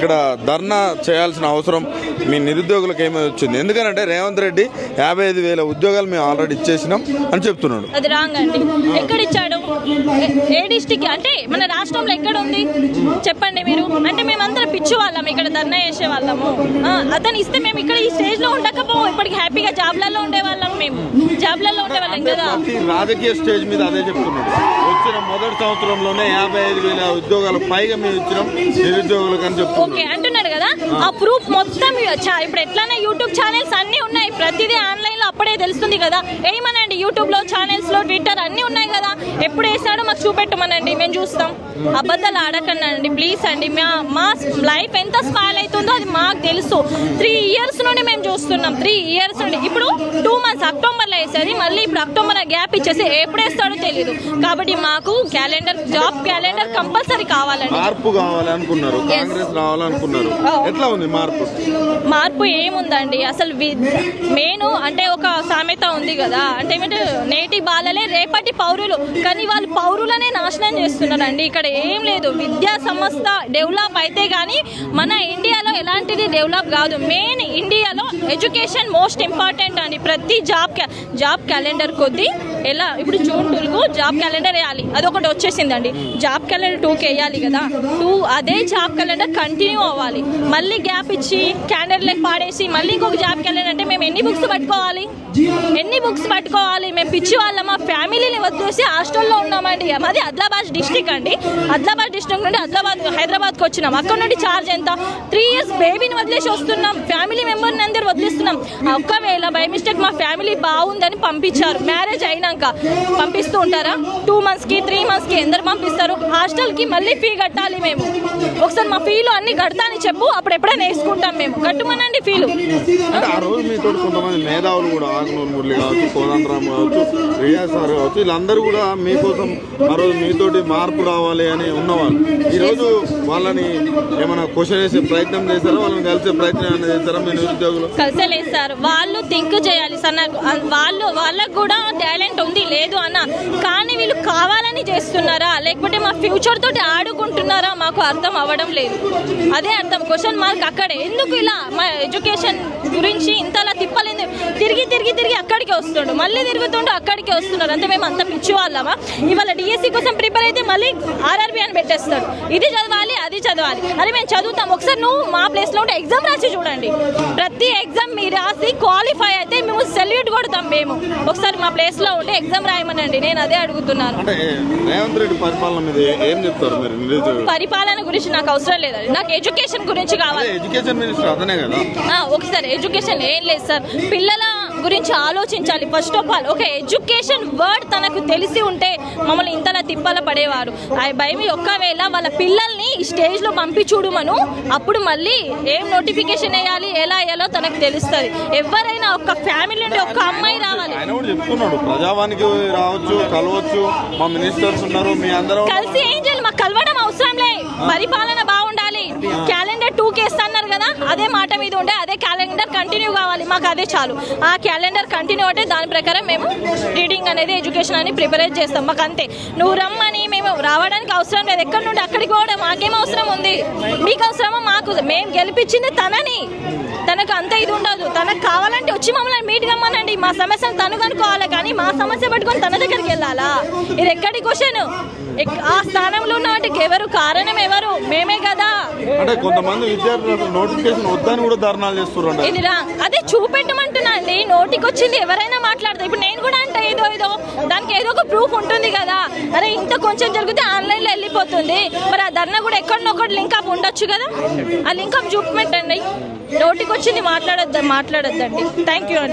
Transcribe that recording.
ఇక్కడ ధర్నా చేయాల్సిన అవసరం మీ నిరుద్యోగులకు ఏమీ వచ్చింది? ఎందుకంటే రేవంత్ రెడ్డి యాభై ఐదు వేల ఉద్యోగాలు మేము ఆల్రెడీ ఇచ్చేసినాం అని చెప్తున్నాడు. అది రాంగ్ అండి. ఎక్కడ ఇచ్చాడు ఏ- డిస్టిక్ అంటే మన రాష్ట్రంలో ఎక్కడ ఉంది? చెప్పండి మీరు. అంటే మేమందరం పిచ్చి వాళ్ళం ఇక్కడ ధర్నా చేసే వాళ్ళము. అతను ఇస్తే మేము ఇక్కడ ఈ స్టేజ్లో ఉండకపో ఇప్పటికి హ్యాపీగా జాబ్లలో ఉండే వాళ్ళం మేము. జాబ్లలో ఉండే వాళ్ళం కదా రాజకీయ స్టేజ్ మీద అదే చెప్తున్నాడు. వచ్చిన మొదటి సంవత్సరంలోనే యాభై ఐదు వేల ఉద్యోగాలు పైగా మేము ఇచ్చినాం నిరుద్యోగులకు అని ఓకే చెప్తున్నాడు అంటున్నాడు కదా? ఆ ప్రూఫ్ మొత్తం ఇప్పుడు ఎట్లానే యూట్యూబ్ ఛానల్స్ అన్ని ఉన్నాయి. ప్రతిదీ ఆన్లైన్లో అప్పుడే తెలుస్తుంది కదా. ఏమనండి యూట్యూబ్లో ఛానల్స్లో ట్విట్టర్ అన్ని ఉన్నాయి కదా. ఎప్పుడు వేసాడో మాకు చూపెట్టమనండి మేము చూస్తాం. అబద్ధాలు ఆడకండి అండి ప్లీజ్ అండి. మా మా లైఫ్ ఎంత స్పాయిల్ అవుతుంది తెలుసు. త్రీ ఇయర్స్ నుండి మేము చూస్తున్నాం. త్రీ ఇయర్స్ నుండి. ఇప్పుడు టూ మంత్స్ అక్టోబర్లో వేసేది. మళ్ళీ ఇప్పుడు అక్టోబర్ గ్యాప్ ఇచ్చేసి ఎప్పుడు వేస్తాడో తెలియదు కాబట్టి మాకు క్యాలెండర్ జాబ్ క్యాలెండర్ కంపల్సరీ కావాలండి. మార్పు కావాలి అనుకున్నారు కాంగ్రెస్ రావాలనుకున్నారు. Oh. ఎట్లా ఉంది మార్పు? మార్పు ఏముందండి? అసలు మెయిన్ అంటే ఒక సామెత ఉంది కదా. అంటే నేటి బాలలే రేపటి పౌరులు. కానీ వాళ్ళు పౌరులనే నాశనం చేస్తున్నారండి ఇక్కడ ఏం లేదు. విద్యా సంస్థ డెవలప్ అయితే కానీ మన ఇండియాలో ఎలాంటిది డెవలప్ కాదు. మెయిన్ ఇండియాలో ఎడ్యుకేషన్ మోస్ట్ ఇంపార్టెంట్ అండి. ప్రతి జాబ్ క్యా- జాబ్ క్యాలెండర్ కొద్దీ ఎలా ఇప్పుడు జూన్ టూకు జాబ్ క్యాలెండర్ వేయాలి. అదొకటి వచ్చేసిందండి. జాబ్ క్యాలెండర్ టూకి వేయాలి కదా. టూ అదే జాబ్ క్యాలెండర్ కంటిన్యూ అవ్వాలి. మళ్ళీ గ్యాప్ ఇచ్చి క్యాలెండర్ పాడేసి మళ్ళీ ఇంకొక జాబ్ క్యాలెండర్ అంటే మేము ఎన్ని బుక్స్ పట్టుకోవాలి? ఎన్ని బుక్స్ పట్టుకోవాలి? మేము పిచ్చి వాళ్ళ మా ఫ్యామిలీని వదిలేసి హాస్టల్లో ఉన్నామండి. మాది ఆదిలాబాద్ డిస్టిక్ అండి. ఆదిలాబాద్ డిస్టిక్ నుండి ఆదిలాబాద్ హైదరాబాద్కి వచ్చినాం. అక్కడ నుండి ఛార్జ్ ఎంత? త్రీ ఇయర్స్ బేబీని వదిలేసి వస్తున్నాం. ఫ్యామిలీ మెంబర్ని అందరు వదిలేస్తున్నాం. ఒక్కవేళ బై మిస్టేక్ మా ఫ్యామిలీ బాగుందని పంపించారు. మ్యారేజ్ అయినాక పంపిస్తూ ఉంటారా? టూ మంత్స్కి త్రీ మంత్స్కి ఎందరు పంపిస్తారు. హాస్టల్కి మళ్ళీ ఫీ కట్టాలి మేము. ఒకసారి మా ఫీలు అన్ని కడతా అని చెప్పు. అప్పుడు ఎప్పుడైనా వేసుకుంటాం మేము. కట్టుమనండి ఫీలు అంటే ఆ రోజు మీతో కొంతమంది మేధావులు కూడా ఆగ్నూరు మురళి కావచ్చు కోదండరామ్ కావచ్చు రియా సార్ కావచ్చు వీళ్ళందరూ కూడా మీకోసం ఆ రోజు మీతోటి మార్పు రావాలి అని ఉన్నవాళ్ళు. ఈరోజు వాళ్ళని ఏమైనా క్వశ్చన్ వేసే ప్రయత్నం చేశారా? వాళ్ళని కలిసే ప్రయత్నం ఏమైనా చేశారా మీ నిరుద్యోగులు? కలిసలేదు సార్ వాళ్ళు థింక్ చేయాలి. సార్ నాకు వాళ్ళు వాళ్ళకు కూడా టాలెంట్ ఉంది లేదు అన్న. కానీ వీళ్ళు కావాలని చేస్తున్నారా? లేకపోతే మా ఫ్యూచర్ తోటి ఆడుకుంటున్నారా? మాకు అర్థం అవ్వడం లేదు. అదే అర్థం. క్వశ్చన్ మార్క్ అక్కడే. ఎందుకు ఇలా మా ఎడ్యుకేషన్ గురించి ఇంతలా తిప్పలేదు తిరిగి తిరిగి తిరిగి అక్కడికి వస్తుండు మళ్ళీ తిరుగుతుండు అక్కడికి వస్తున్నారు అంటే మేము అంత పిచ్చి వాళ్ళమా ఇవాళ డిఎస్సి కోసం ప్రిపేర్ అయితే మళ్ళీ ఆర్ఆర్బి అని పెట్టేస్తాడు. ఇది చదవాలి అది చదవాలి. అరే మేము చదువుతాం. ఒకసారి నువ్వు మా ప్లేస్లో ఉంటే ఎగ్జామ్ రాసి చూడండి. ప్రతి ఎగ్జామ్ మీరు రాసి క్వాలిఫై అయితే మేము సెల్యూట్ కొడతాం మేము. ఒకసారి మా ప్లేస్లో ఉంటే ఎగ్జామ్ రాయమనండి. నేను అదే అడుగుతున్నాను. పరిపాలన గురించి నాకు అవసరం లేదండి నాకు ఎడ్యుకేషన్ గురించి అదే కావాలి. ఒకసారి ఎడ్యుకేషన్ ఏం లేదు సార్. పిల్లల గురించి ఆలోచించాలి. ఫస్ట్ ఆఫ్ ఆల్ ఒక ఎడ్యుకేషన్ వర్డ్ తనకు తెలిసి ఉంటే మమ్మల్ని ఇంతలా తిప్పల పడేవారు. ఆ భయం ఒక్కవేళ వాళ్ళ పిల్లల్ని ఈ స్టేజ్లో పంపి చూడమను అప్పుడు మళ్ళీ ఏం నోటిఫికేషన్ వేయాలి ఎలా వేయాలో తనకు తెలుస్తుంది. ఎవరైనా ఒక ఫ్యామిలీ నుండి ఒక అమ్మాయి రావాలి. ఆయన కూడా చెప్తున్నాడు ప్రజావానికి రావచ్చు కలవచ్చు మా మినిస్టర్స్ ఉన్నారు మీ అందరం కలిసి ఏం చేయాలి? మాకు కలవడం అవసరం లే. పరిపాలన బాగుండాలి. క్యాలెండర్ టూ కేసు అన్నారు కదా అదే మాట మీద ఉండే అదే క్యాలెండర్ కంటిన్యూ కావాలి. మాకు అదే చాలు. ఆ క్యాలెండర్ కంటిన్యూ అంటే దాని ప్రకారం మేము రీడింగ్ అనేది ఎడ్యుకేషన్ అని ప్రిపేర్ చేస్తాం. మాకు అంతే. నువ్వు రమ్మని మేము రావడానికి అవసరం లేదు. ఎక్కడి నుండి అక్కడికి పోవడం మాకేం అవసరం ఉంది. మీకు అవసరమా? మాకు మేము గెలిపించింది తనని. తనకు అంత ఇది ఉండదు. తనకు కావాలంటే వచ్చి మమ్మల్ని మీట్ కమ్మనండి మా సమస్యను తను కనుక్కోవాలి కానీ మా సమస్య పట్టుకొని తన దగ్గరికి వెళ్ళాలా? ఇది ఎక్కడి క్వశ్చన్ ఆ స్థానంలో ఉన్న వాటికి ఎవరు కారణం ఎవరు? మేమే కదా. అంటే కొంతమంది విద్యార్థులు నోటిఫికేషన్ వద్దని కూడా ధర్నాలు చేస్తున్నారు అదే చూపెట్టమంటున్నా అండి నోటికి వచ్చింది ఎవరైనా మాట్లాడతారు ఇప్పుడు నేను కూడా అంటే ఏదో ఏదో దానికి ఏదో ఒక ప్రూఫ్ ఉంటుంది కదా. అరే ఇంత కొంచెం జరిగితే ఆన్లైన్లో వెళ్ళిపోతుంది. మరి ఆ ధర్నా కూడా ఎక్కడనొక్కటి లింక్ అప్ ఉండొచ్చు కదా? ఆ లింక్ అప్ చూపెట్టండి నోటికి వచ్చింది మాట్లాడొద్దు మాట్లాడొద్దండి. Thank you